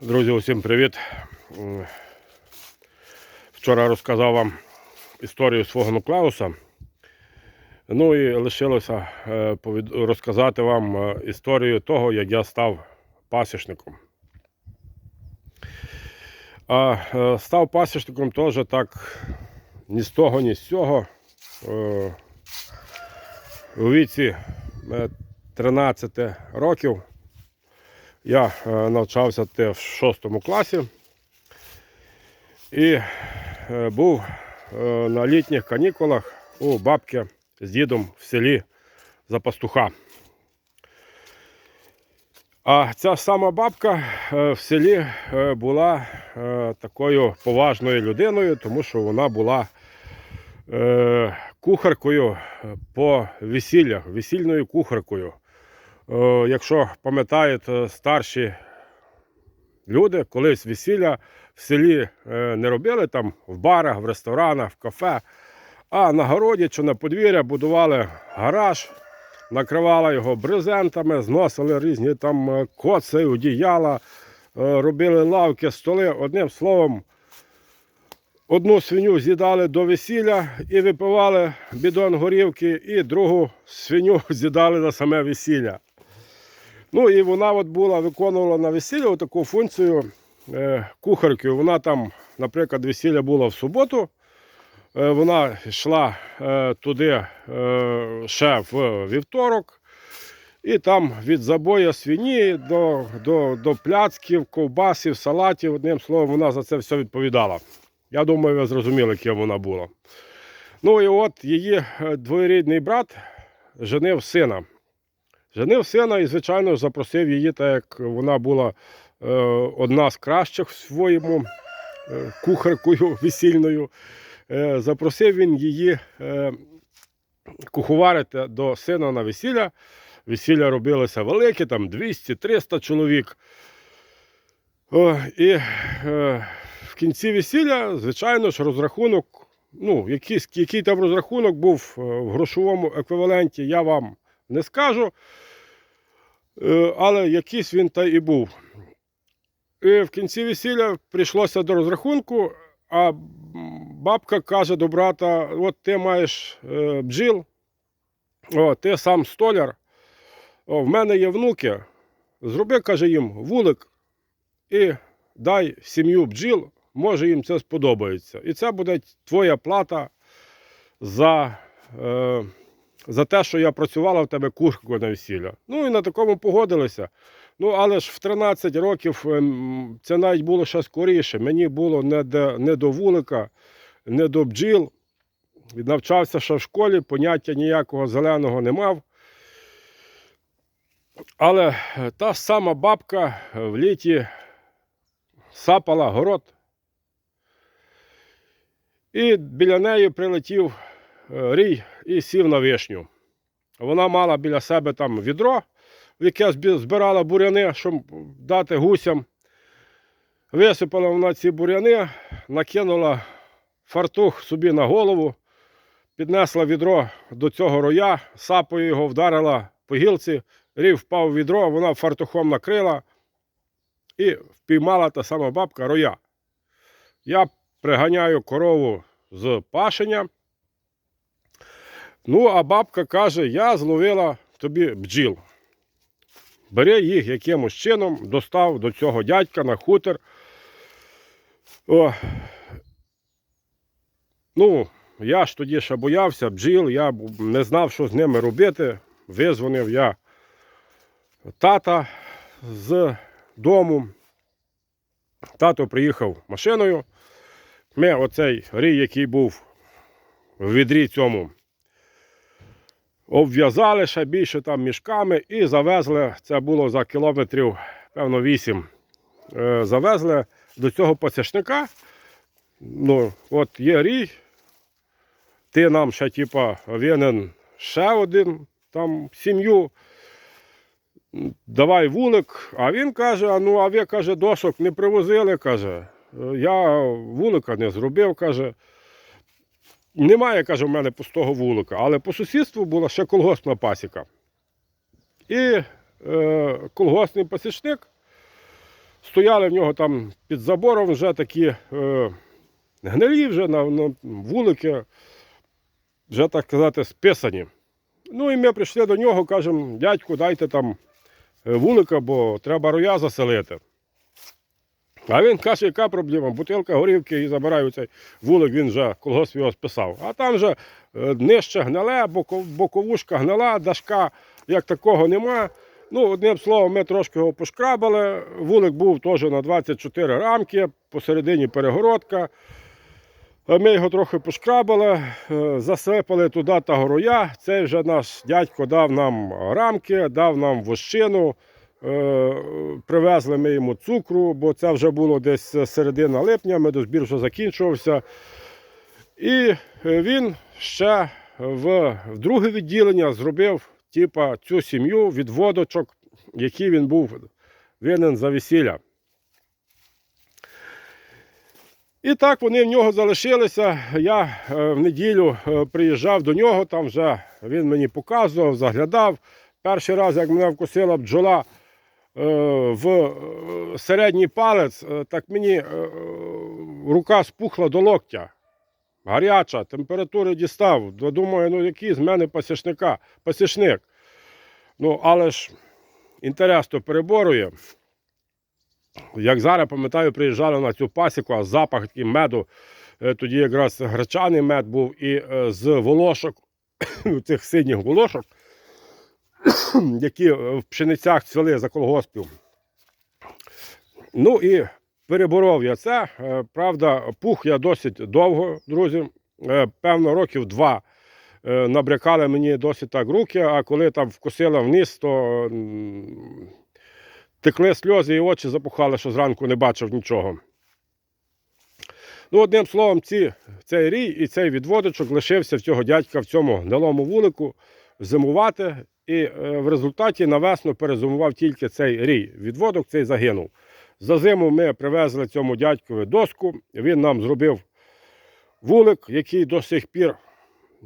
Друзі, усім привіт. Вчора розказав вам історію свого нуклеуса. Ну і лишилося е, розказати вам е, історію того, як я став пасічником. А е, став пасічником теж так ні з того, ні з цього. У віці е, 13 років я е, навчався те в 6 класі і е, був е, на літніх канікулах у бабки з дідом в селі за пастуха. А ця сама бабка в селі була такою поважною людиною, тому що вона була кухаркою по весіллях, весільною кухаркою. Е, Якщо пам'ятають е, старші люди, колись весілля в селі е, не робили там в барах, в ресторанах, в кафе, а на городі чи на подвір'я будували гараж, накривали його брезентами, зносили різні там коци, одіяла, робили лавки, столи. Одним словом, одну свиню з'їдали до весілля і випивали бідон горівки, і другу свиню з'їдали на саме весілля. Ну і вона от була, виконувала на весіллі таку функцію е, кухарки. Вона там, наприклад, весілля було в суботу. Е, вона йшла е, туди е, ще в вівторок. І там від забою свині до, до, до пляцків, ковбасів, салатів, одним словом, вона за це все відповідала. Я думаю, ви зрозуміли, ким вона була. Ну і от її е, двоюрідний брат женив сина. Женив сина і, звичайно, запросив її, так як вона була е, одна з кращих в своєму е, кухаркою весільною. Е, запросив він її е, куховарити до сина на весілля. Весілля робилося велике, там 200-300 чоловік. О, і е, в кінці весілля, звичайно ж, розрахунок, ну, якийсь, який там розрахунок був е, в грошовому еквіваленті, я вам не скажу. Е, але якийсь він та і був. І в кінці весілля прийшлося до розрахунку, а бабка каже до брата: от ти маєш е, бджіл, о, ти сам столяр, о, в мене є внуки. Зроби, каже їм, вулик і дай сім'ю бджіл, може їм це сподобається. І це буде твоя плата за. Е, за те, що я працювала в тебе куркою на весілля. Ну і на такому погодилися. Ну, але ж в 13 років ем, це навіть було ще скоріше. Мені було не до, не до вулика, не до бджіл. Навчався ще в школі, поняття ніякого зеленого не мав. Але е, та сама бабка в літі сапала город. І біля неї прилетів е, рій і сів на вишню. Вона мала біля себе там відро, в яке збирала буряни, щоб дати гусям. Висипала вона ці буряни, накинула фартух собі на голову, піднесла відро до цього роя, сапою його вдарила по гілці, рій впав відро, вона фартухом накрила і впіймала та сама бабка роя. Я приганяю корову з пашення. Ну, а бабка каже: я зловила тобі бджіл. Бери їх якимось чином, достав до цього дядька на хутор. О. Ну, я ж тоді ще боявся бджіл, я не знав, що з ними робити. Визвонив я тата з дому. Тато приїхав машиною. Ми оцей рій, який був в відрі цьому, обв'язали ще більше там мішками і завезли, це було за кілометрів, певно, 8. Е, завезли до цього пасічника. Ну, от є рій, ти нам ще, типа, винен ще один там сім'ю. Давай вулик. А він каже: ну, а ви каже, дошок не привозили, каже. «Е, Я вулика не зробив, каже. Немає, каже, в мене пустого вулика, але по сусідству була ще колгоспна пасіка. І е, колгоспний пасічник стояли в нього там під забором вже такі е, гнилі, вже на, на вулики, вже так казати, списані. Ну і ми прийшли до нього, кажемо, дядьку, дайте там е, вулика, бо треба роя заселити. А він каже, яка проблема? Бутилка горівки і забираю цей вулик, він вже колгосп його списав. А там же е, нижче боко- боковушка гнила, дашка як такого нема. Ну, одним словом, ми трошки його пошкрабали. Вулик був теж на 24 рамки, посередині перегородка. Ми його трохи пошкрабали, е, засипали туди та гороя. Цей вже наш дядько дав нам рамки, дав нам вощину. Е, Привезли ми йому цукру, бо це вже було десь середина липня, медозбір вже закінчувався. І він ще в, друге відділення зробив типа, цю сім'ю від водочок, які він був винен за весілля. І так вони в нього залишилися. Я е, в неділю е, приїжджав до нього, там вже він мені показував, заглядав. Перший раз, як мене вкусила бджола в е, середній палець, е, так мені е, е, рука спухла до локтя. Гаряча, температури дістав. Думаю, ну який з мене пасічника, пасічник. Ну, але ж інтерес то переборує. Як зараз пам'ятаю, приїжджали на цю пасіку, а запах такий меду, е, тоді якраз гречаний мед був і е, з волошок, цих синіх волошок, які е, в пшеницях цвіли за колгоспів. Ну і переборов я це. Е, Правда, пух я досить довго, друзі. Е, Певно, років два набрякали мені досить так руки, а коли там вкусила вниз, то текли сльози і очі запухали, що зранку не бачив нічого. Ну, одним словом, ці, цей рій і цей відводочок лишився в цього дядька в цьому гнилому вулику зимувати. І е, в результаті на весну перезимував тільки цей рій. Відводок цей загинув. За зиму ми привезли цьому дядькові доску. Він нам зробив вулик, який до сих пір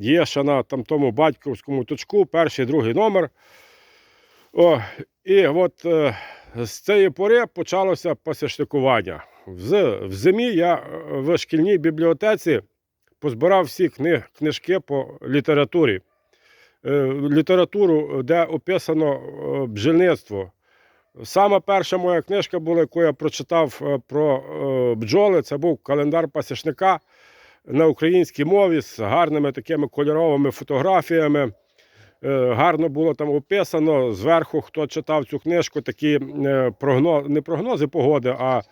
є ще на там, тому батьківському точку, перший, другий номер. О, і от е, з цієї пори почалося пасічникування. В, в зимі я е, в шкільній бібліотеці позбирав всі кни, книжки по літературі. Е, літературу, де описано е, бджільництво. Сама перша моя книжка була, яку я прочитав е, про е, бджоли, це був календар пасічника на українській мові з гарними такими кольоровими фотографіями. Е, Гарно було там описано зверху, хто читав цю книжку, такі е, прогнози, не прогнози погоди, а е,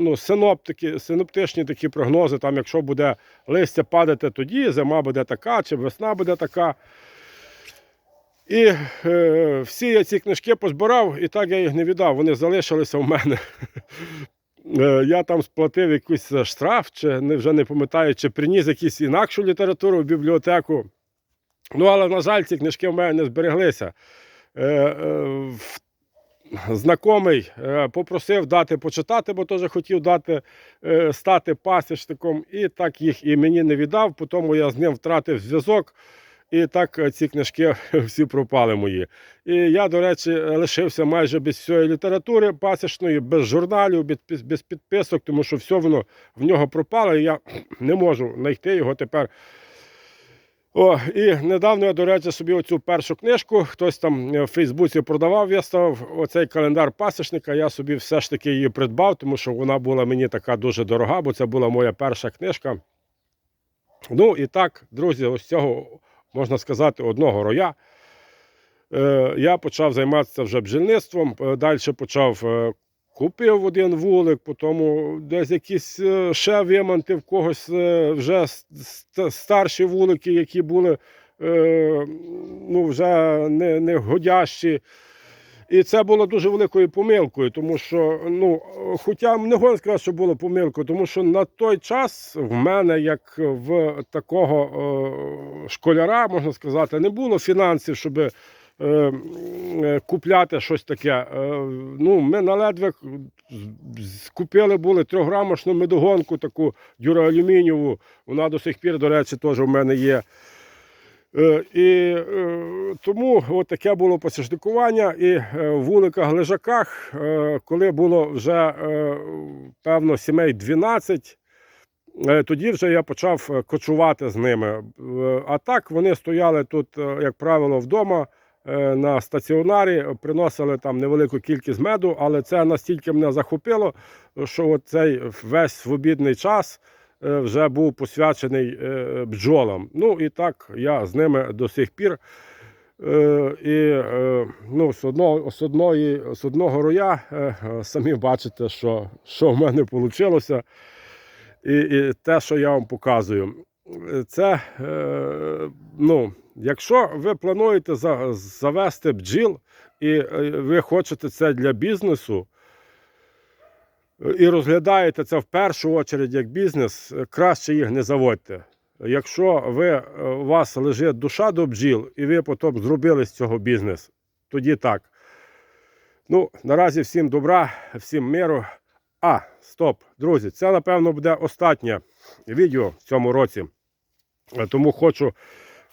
ну, синоптики, синоптичні такі прогнози. Там, якщо буде листя падати тоді, зима буде така, чи весна буде така. І е, всі я ці книжки позбирав, і так я їх не віддав. Вони залишилися в мене. Е, Я там сплатив якийсь штраф, чи вже не пам'ятаю, чи приніс якусь інакшу літературу в бібліотеку. Ну, але, на жаль, ці книжки в мене не збереглися. Е, е, в- Знакомий е, попросив дати почитати, бо теж хотів дати е, стати пасічником, і так їх і мені не віддав. Потім я з ним втратив зв'язок, і так е, ці книжки всі пропали мої. І я, до речі, лишився майже без всієї літератури пасічної, без журналів, без підписок, тому що все воно в нього пропало, і я не можу знайти його тепер. О, і недавно я, до речі, собі оцю першу книжку, хтось там е, в Фейсбуці продавав, виставив оцей календар пасічника. Я собі все ж таки її придбав, тому що вона була мені така дуже дорога, бо це була моя перша книжка. Ну і так, друзі, ось цього, можна сказати, одного роя. Е, я почав займатися вже бджільництвом, далі почав е, купив один вулик, потім десь якісь е, ще вимантив когось е, вже старші вулики, які були е, ну, вже не, не годящі. І це було дуже великою помилкою, тому що, ну, хоча не можна сказати, що було помилкою, тому що на той час в мене, як в такого школяра, можна сказати, не було фінансів, щоб купляти щось таке. Е, ну, ми на ледве купили були трьохграмошну медогонку, таку дюроалюмінієву. Вона до сих пір, до речі, теж в мене є. Е, І е, тому от таке було посічникування. І е, в вуликах Лежаках, е, коли було вже е, певно сімей 12, е, тоді вже я почав е, кочувати з ними. Е, А так вони стояли тут, е, як правило, вдома е, на стаціонарі, приносили там невелику кількість меду, але це настільки мене захопило, що цей весь свобідний час е, вже був посвячений е, бджолам. Ну і так я з ними до сих пір. Е, І е, ну, з одного, з, одної, з одного роя е, е, самі бачите, що, що в мене вийшло. І, і те, що я вам показую. Е, Це, е, ну, якщо ви плануєте завести бджіл і е, ви хочете це для бізнесу, і розглядаєте це в першу очередь як бізнес, краще їх не заводьте. Якщо ви, е, у вас лежить душа до бджіл, і ви потім зробили з цього бізнес, тоді так. Ну, наразі всім добра, всім миру. А, стоп, друзі, це напевно буде останнє відео в цьому році. Е, Тому хочу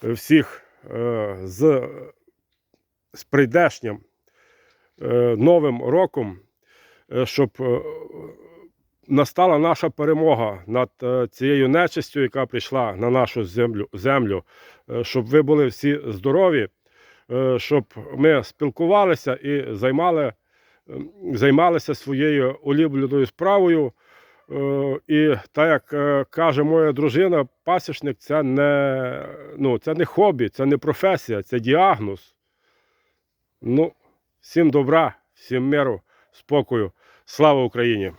всіх е, з, з прийдешнім е, новим роком, е, щоб настала наша перемога над цією нечистю, яка прийшла на нашу землю, землю. Щоб ви були всі здорові, щоб ми спілкувалися і займали, ем, займалися своєю улюбленою справою. Е, І так як е, каже моя дружина, пасічник це не, ну, це не хобі, це не професія, це діагноз. Ну, всім добра, всім миру, спокою. Слава Україні!